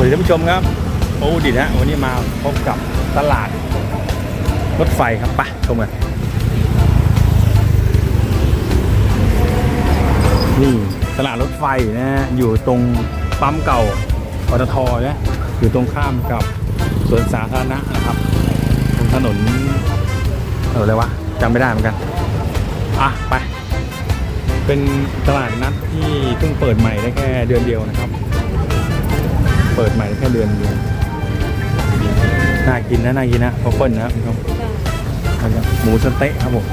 สวัสดีท่านผู้ชมครับ โอ้ดีนะวันนี้มาพบกับตลาด รถไฟครับไปชมกันนี่ตลาดรถไฟนะอยู่ตรงปั๊มเก่าปตทนะอยู่ตรงข้ามกับสวนสาธารณะนะครับตรงถนนเอออะไรวะจำไม่ได้เหมือนกันอะไป เป็นตลาดนัดที่เพิ่งเปิดใหม่ได้แค่เดือนเดียวนะครับ เปิดใหม่ได้แค่เดือนเดียวน่ากินนะน่ากินนะพอเปิ้ลนะครับคุณผู้ชมนะครับหมูสะเต๊ะครับผม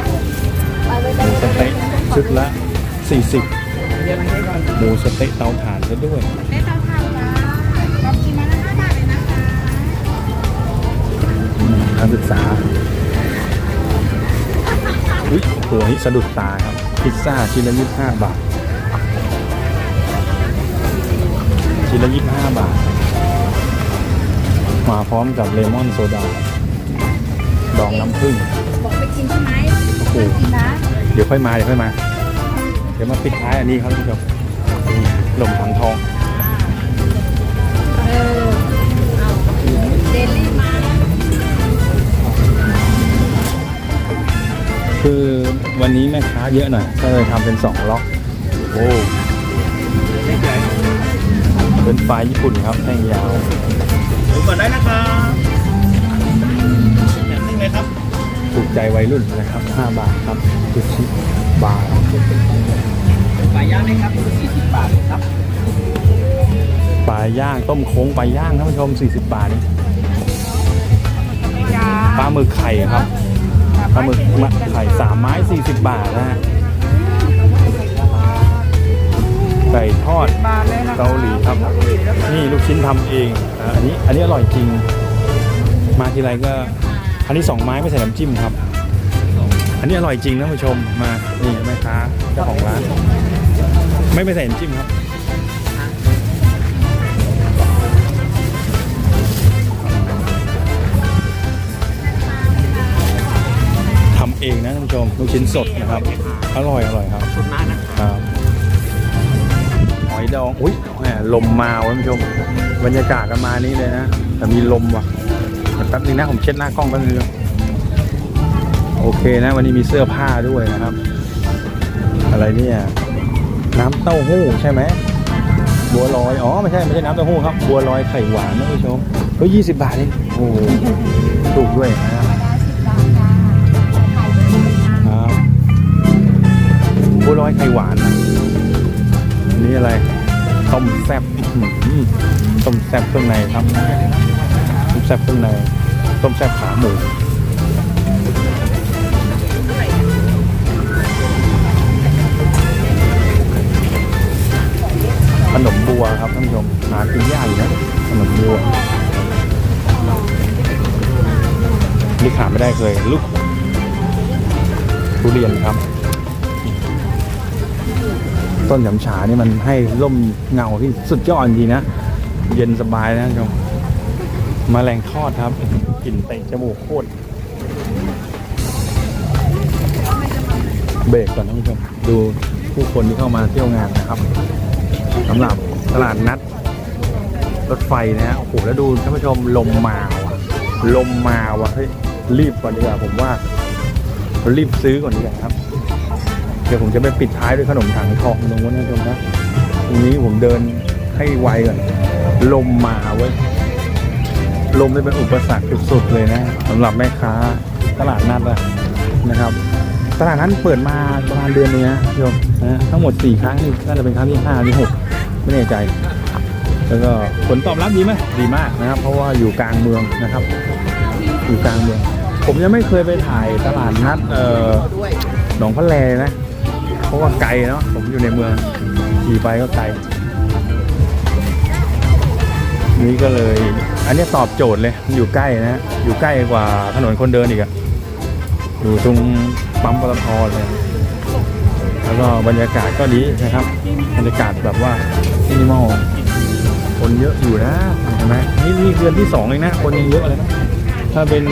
หมูสะเต๊ะชุดละ 40 หมูสะเต๊ะเตาถ่านซะด้วยได้เตาถ่านจ้าลองกินมาละห้าบาทเลยนะคะอืมการศึกษาอุ้ยตัวนี้สะดุดตาครับ พิซซ่าชิ้นละ25บาท ชิ้นละ 25 บาท มาพร้อมกับเลมอนโซดา ดองน้ำผึ้งบอกไปกินใช่ไหมโอ้โหไปกินนะเดี๋ยวค่อยมา เดี๋ยวค่อยมา เดี๋ยวมาปิดท้ายอันนี้ครับท่านผู้ชมนี่หล่มถังทองเออเอาเดลี่มา คือวันนี้แม่ค้าเยอะหน่อย ก็เลยทำเป็นสองล็อก โอ้ เป็นไฟญี่ปุ่นครับแท่งยาวดูก่อนได้นะครับอย่างนี้เลยครับ ถูกใจวัยรุ่นนะครับ 5 บาทครับซูชิบาร์ปลาย่างนะครับ40บาทครับปลาย่างต้มโค้งปลาย่างท่านผู้ชม 40 บาทเองจ้าปลาหมึกไข่ครับปลาหมึกไข่สามไม้ 40 บาทนะฮะ ก่ทอดบาทเลยนะเกาหลีครับ นี่ลูกชิ้นทำเองอ่าอันนี้อันนี้อร่อยจริง มาทีไรก็ อันนี้สองไม้ไม่ใส่น้ำจิ้มครับ อันนี้อร่อยจริงนะผู้ชมมานี่แม่ค้าเจ้าของร้าน ไม่ไม่ใส่น้ำจิ้มครับทำเองนะท่านผู้ชมลูกชิ้นสดนะครับ อร่อยอร่อยครับขอบคุณมากนะครับห อยดอง อุ้ยแหมลมมาว่ะท่านผู้ชม บรรยากาศประมาณนี้เลยนะ แต่มีลมว่ะแป๊บนึงนะ ผมเช็ดหน้ากล้องแป๊บนึงโอเคนะ วันนี้มีเสื้อผ้าด้วยนะครับ อะไรเนี่ย น้ำเต้าหู้ใช่ไหมบัวลอย อ๋อ ไม่ใช่ ไม่ใช่น้ำเต้าหู้ครับ บัวลอยไข่หวานนะท่านผู้ชม เฮ้ยยี่สิบบาทเองโอ้โหถูกด้วยนะครับครับบัวลอยไข่หวานนะอันนี่อะไร ต้มแซ่บต้มแซ่บเครื่องในครับต้มแซ่บเครื่องในต้มแซ่บขาหมูขนมบัวครับท่านผู้ชมหากินยากอยู่นะขนมบัวนี่ขาไม่ได้เคยลูกทุเรียนครับ ต้นฉำฉานี่มันให้ร่มเงาที่สุดยอดจริงนะ เย็นสบายนะชมมาแรงทอดครับกลิ่นเตะจมูกโคตรเบรกก่อนท่านผู้ชมดูผู้คนที่เข้ามาเที่ยวงานนะครับสำหรับตลาดนัด รถไฟนะฮะโอ้โหแล้วดูท่านผู้ชมลมมาว่ะ ลมมาว่ะเฮ้ยรีบก่อนดีกว่าผมว่า รีบซื้อก่อนดีกว่าครับ เดี๋ยวผมจะไปปิดท้ายด้วยขนมถังทองตรงนู้นนะท่านผู้ชมนะตรงนี้ผมเดินให้ไวก่อนลมมาเว้ยลมนี่เป็นอุปสรรคสุดๆเลยนะสำหรับแม่ค้าตลาดนัดอะนะครับ ตลาดนั้นเปิดมาประมาณเดือนนึงนะโยมนะทั้งหมด 4 ครั้งนี่น่าจะเป็นครั้งที่5หรือ6ไม่แน่ใจ แล้วก็ผลตอบรับดีไหมดีมากนะครับ เพราะว่าอยู่กลางเมืองนะครับ อยู่กลางเมือง ผมยังไม่เคยไปถ่ายตลาดนัดเอ่อหนองพะแลนะ เพราะว่าไกลเนาะผมอยู่ในเมืองขี่ไปก็ไกลนี่ก็เลย อันนี้ตอบโจทย์เลยอยู่ใกล้นะอยู่ใกล้กว่าถนนคนเดินอีกอะอยู่ตรงปั๊มปตทเลยแล้วก็บรรยากาศก็ดีนะครับ บรรยากาศแบบว่ามินิมอลคนเยอะอยู่นะเห็นไหมนี่นี่เดือนที่สองเองนะ คนยังเยอะเลยนะถ้าเป็น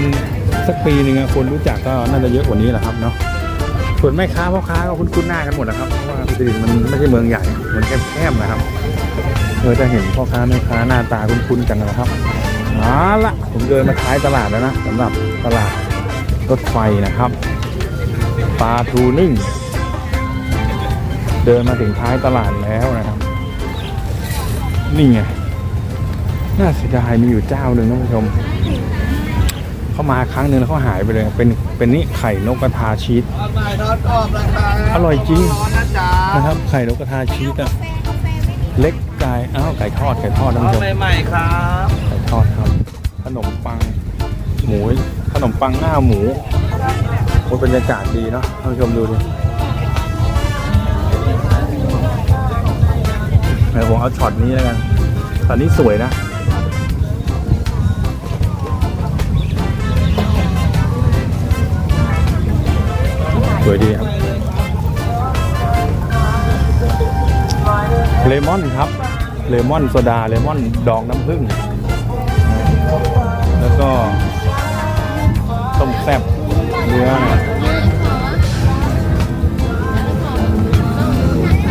สักปีหนึ่งคนรู้จักก็น่าจะเยอะกว่านี้แหละครับเนาะ ส่วนแม่ค้าพ่อค้าก็คุ้นๆหน้ากันหมดนะครับเพราะว่าพิจิตรมันไม่ใช่เมืองใหญ่มันแคบๆนะครับเออจะเห็นพ่อค้าแม่ค้าหน้าตาคุ้นๆกันนะครับเอาละผมเดินมาท้ายตลาดแล้วนะสำหรับตลาดรถไฟนะครับปลาทูนึ่ง เดินมาถึงท้ายตลาดแล้วนะครับ นี่ไงน่าเสียดายมีอยู่เจ้าหนึ่งท่านผู้ชม เข้ามาครั้งหนึ่งแล้วเขาหายไปเลย เป็นเป็นนี่ไข่นกกระทาชีสทอดใหม่ทอดกรอบราคาอร่อยจริงร้อนนะจ๊ะนะครับไข่นกกระทาชีสอะเล็กไก่อ้าวไก่ทอดไก่ทอดทท่านอผู้ดชมใหม่ๆครับไก่ทอดครับ ขนมปังหมูขนมปังหน้าหมูโอ้ยบรรยากาศดีเนาะท่านผู้ชมดูดิเดี๋ยวผมเอาช็อตนี้แล้วกันช็อตนี้สวยนะ สวยดีครับ เลมอนครับ เลมอนโซดา เลมอนดองน้ำผึ้ง แล้วก็ต้มแซ่บเนื้อ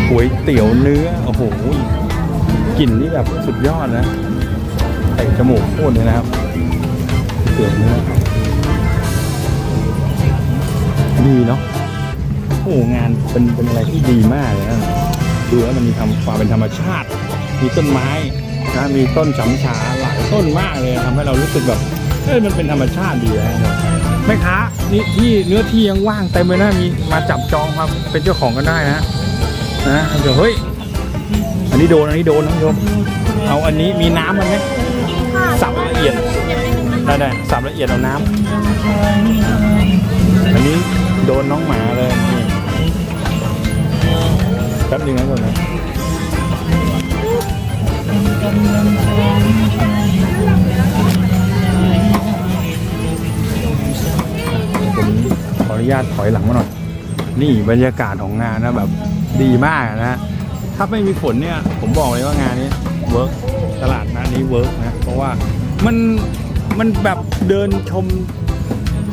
ก๋วยเตี๋ยวเนื้อ โอ้โห กลิ่นนี่แบบสุดยอดนะใส่จมูกโคตรเลยนะครับเตี๋ยวเนื้อดีเนาะ โอ้โหงานเป็นเป็นอะไรที่ดีมากเลยนะดูแล้วมันมีทำความเป็นธรรมชาติ มีต้นไม้นะมีต้นฉำฉาหลายต้นมากเลยทำให้เรารู้สึกแบบเอ้ยมันเป็นธรรมชาติดีนะครับแม่ค้านี่ที่เนื้อที่ยังว่างเต็มเลยนะมีมาจับจองครับเป็นเจ้าของกันได้นะนะท่านผู้ชมเฮ้ยอันนี้โดนอันนี้โดนท่านผู้ชมเอาอันนี้มีน้ำมันไหมสับละเอียดได้ได้สับละเอียดเอาน้ำอันนี้โดนน้องหมาเลยนี่แป๊บนึงนะคนนะผมขออนุญาตถอยหลังมาหน่อย นี่บรรยากาศของงานนะแบบดีมากนะ ถ้าไม่มีฝนเนี่ย ผมบอกเลยว่างานนี้เวิร์กตลาดนัดนี้เวิร์กนะ เพราะว่ามันมันแบบเดินชม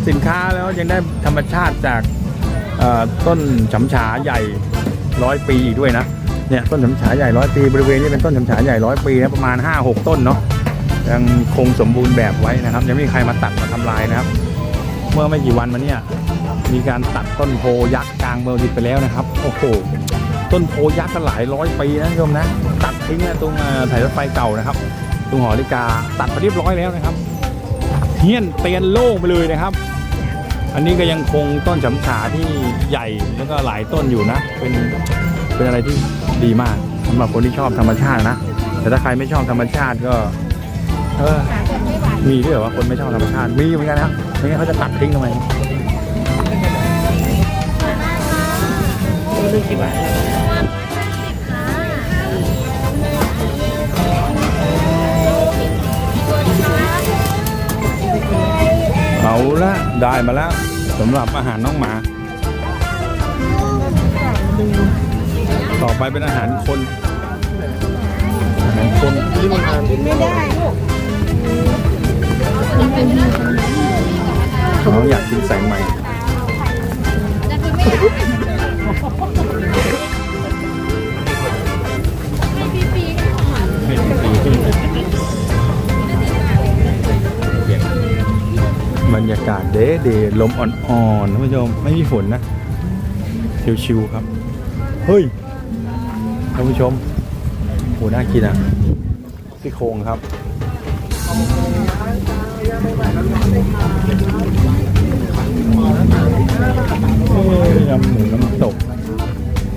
สินค้าแล้วยังได้ธรรมชาติจากต้นฉำฉาใหญ่ ร้อยปีอีกด้วยนะเนี่ยต้นฉำฉาใหญ่ร้อยปีบริเวณนี้เป็นต้นฉำฉาใหญ่ร้อยปีนะประมาณ 5-6 ต้นเนาะยังคงสมบูรณ์แบบไว้นะครับ ยังไม่มีใครมาตัดมาทำลายนะครับ เมื่อไม่กี่วันมาเนี่ยมีการตัดต้นโพยักษ์กลางเมืองดิบไปแล้วนะครับโอ้โหต้นโพยักษ์ก็หลายร้อยปีนะโยมนะ ตัดทิ้งนะตรงถ่ายรถไฟเก่านะครับตรงหอนาฬิกาตัดไปเรียบร้อยแล้วนะครับเฮี้ยนเตียนโล่งไปเลยนะครับ อันนี้ก็ยังคงต้นฉำฉาที่ใหญ่แล้วก็หลายต้นอยู่นะ เป็นเป็นอะไรที่ดีมากสำหรับคนที่ชอบธรรมชาตินะ แต่ถ้าใครไม่ชอบธรรมชาติก็ เออ มีด้วยเหรอว่าคนไม่ชอบธรรมชาติ มีเหมือนกันนะไม่งั้นเขาจะตัดทิ้งทำไมลูกกี่บาท ละได้มาแล้วสำหรับอาหารน้องหมา ต่อไปเป็นอาหารคนอาหารคนที่มันทานไม่ได้ลูก เดเดลมอ่อนๆท่านผู้ชมไม่มีฝนนะชิวๆครับ เฮ้ยท่านผู้ชมโหน่ากินอะซี่โครงครับยำหมูน้ำตก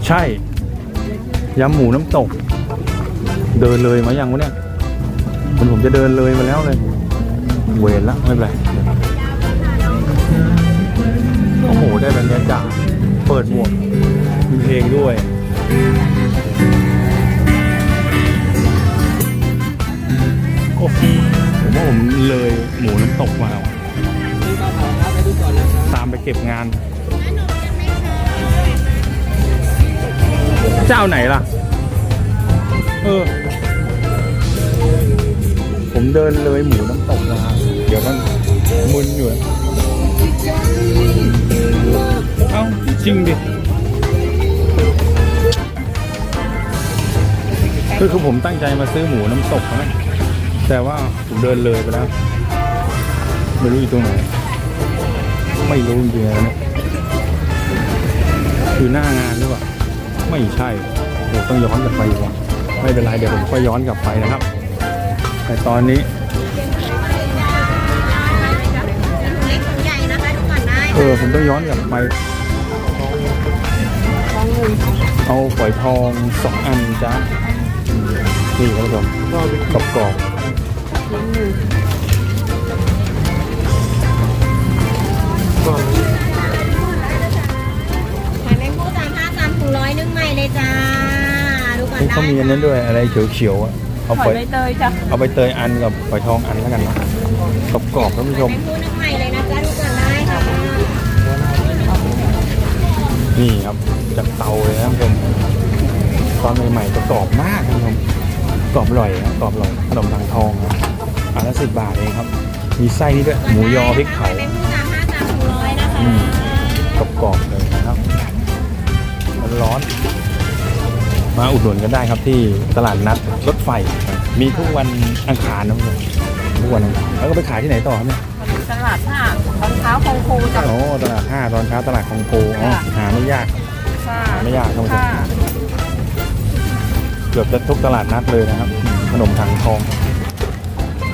ใช่ยำหมูน้ำตก เดินเลยมายังวะเนี่ยคุณผมจะเดินเลยมาแล้วเลย เวรละไม่เป็นไร ได้บรรยากาศเปิดหมวกมีเพลงด้วยโอ้โหผมว่าผมเลยหมูน้ำตกมาว่ะตามไปเก็บงาน เจ้าไหนล่ะ เออ ผมเดินเลยหมูน้ำตกมา เดี๋ยวมันมึนอยู่ จริงดิเคือคือผมตั้งใจมาซื้อหมูน้ำตกนะแต่ว่าผมเดินเลยไปแล้ว ไม่รู้อยู่ตรงไหน ไม่รู้จริงๆนะเนี่ยคือหน้างานหรือเปล่า ไม่ใช่โอ้ต้องย้อนกลับไปดีกว่าไม่เป็นไรเดี๋ยวผมค่อยย้อนกลับไปนะครับ แต่ตอนนี้เล็กของใหญ่นะคะดูก่อนได้เออผมต้องย้อนกลับไป เอาฝอยทองสองอันจ้านี่ครับผู้ชมกรอบกรอบขายแมงคู่สามห้าสามถุงร้อยนึ่งใหม่เลยจ้าดูก่อนนี่ได้เขามีอันนั้นด้วยอะไรเขียวๆอะเอาหฝออยยใบเตยจ้ะเอาไปเตยอันกับฝอยทองอันแล้วกันเนาะกรอบกรอบๆท่านผู้ชมแมงคู่นึ่ง นี่ครับจากเตาเลยนะท่านผู้ชมตอนใหม่ๆจะกรอบมากท่านผู้ชมกรอบอร่อยนะกรอบอร่อยขนมทางทองนะอันละสิบบาทเองครับ มีไส้นี่ด้วยหมูยอพริกเผาแมงคู่สามห้าสามถุงร้อยนะคะอืมกรอบๆเลยนะครับมันร้อน มาอุดหนุนกันได้ครับที่ตลาดนัดรถไฟ มีทุกวันอังคารนะทุกคนทุกวันอังคารแล้วก็ไปขายที่ไหนต่อครับเนี่ย ตลาดผ้าตอนเช้าคงคูจ้ะ โอ้ตลาดห้าตอนเช้าตลาดของโพอ๋อค่ะ หาไม่ยาก ค่ะหาไม่ยากครับผม ค่ะเกือบจะทุกตลาดนัดเลยนะครับ ขนมถังทอง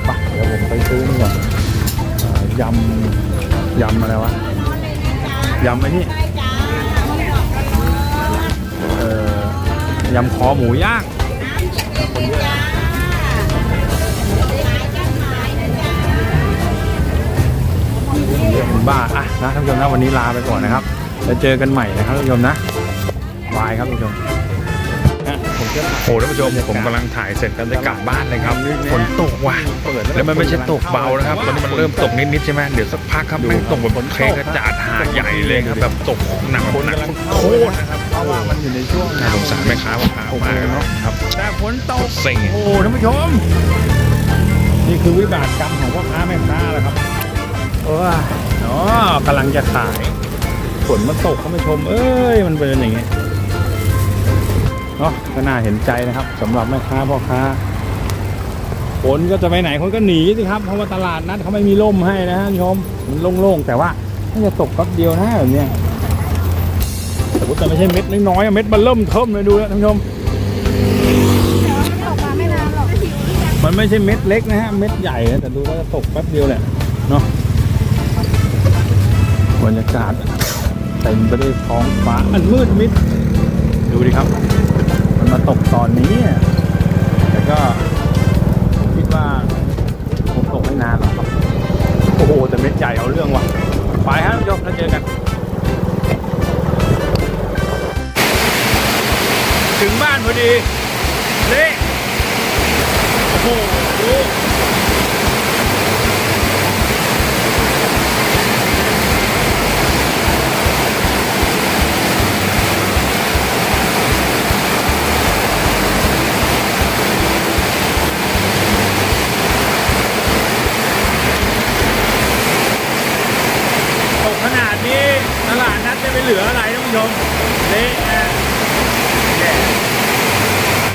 ไปเดี๋ยวผมไปซื้อนี่ก่อนเอ่อยำยำอะไรวะยำไอ้นี่ได้จ้าเอ่อยำคอหมูย่าง เยอะเป็นบ้าอะนะท่านผู้ชมนะวันนี้ลาไปก่อนนะครับแล้วเจอกันใหม่นะครับท่านผู้ชมนะบายครับท่านผู้ชมอะผมจะโอ้ท่านผู้ชมผมกำลังถ่ายเสร็จกันจะกลับบ้านเลยครับฝนตกว่ะแล้วมันไม่ใช่ตกเบานะครับตอนนี้มันเริ่มตกนิดๆใช่ไหมเดี๋ยวสักพักครับแม่งตกแบบเทกระจาดหาใหญ่เลยครับแบบตกหนักหนักโคตรนะครับเพราะว่ามันอยู่ในช่วงน่าสงสารแม่ค้าพ่อค้ามากเนาะครับแต่ฝนตกเซ็งโอ้ท่านผู้ชมนี่คือวิบากกรรมของพ่อค้าแม่ค้าแหละครับ เออเนาะกำลังจะขายฝนมันตกท่านผู้ชม เอ้ย มันเป็นอย่างงี้เนาะก็น่าเห็นใจนะครับสำหรับแม่ค้าพ่อค้าฝนก็จะไปไหนคนก็หนีสิครับเพราะว่าตลาดนัดเขาไม่มีร่มให้นะฮะท่านผู้ชมมันโล่งๆแต่ว่าถ้าจะตกแป๊บเดียวนะแบบเนี้ยแต่ว่าแต่ไม่ใช่เม็ดน้อยๆเม็ดมันเริ่มเทิมเลยดูแล้วท่านผู้ชมมันไม่ใช่เม็ดเล็กนะฮะเม็ดใหญ่นะแต่ดูว่าจะตกแป๊บเดียวแหละเนาะ รรยากาศเต็มไปด้วยท้องฟ้าอันมืดมิด ดูดิครับ มันมาตกตอนนี้อะแต่ก็ผมคิดว่าคงตกไม่นานหรอกครับ โอ้โห แต่เม็ดใหญ่เอาเรื่องว่ะ ไปฮะท่านผู้ชมแล้วเจอกัน ถึงบ้านพอดี เละโอ้โห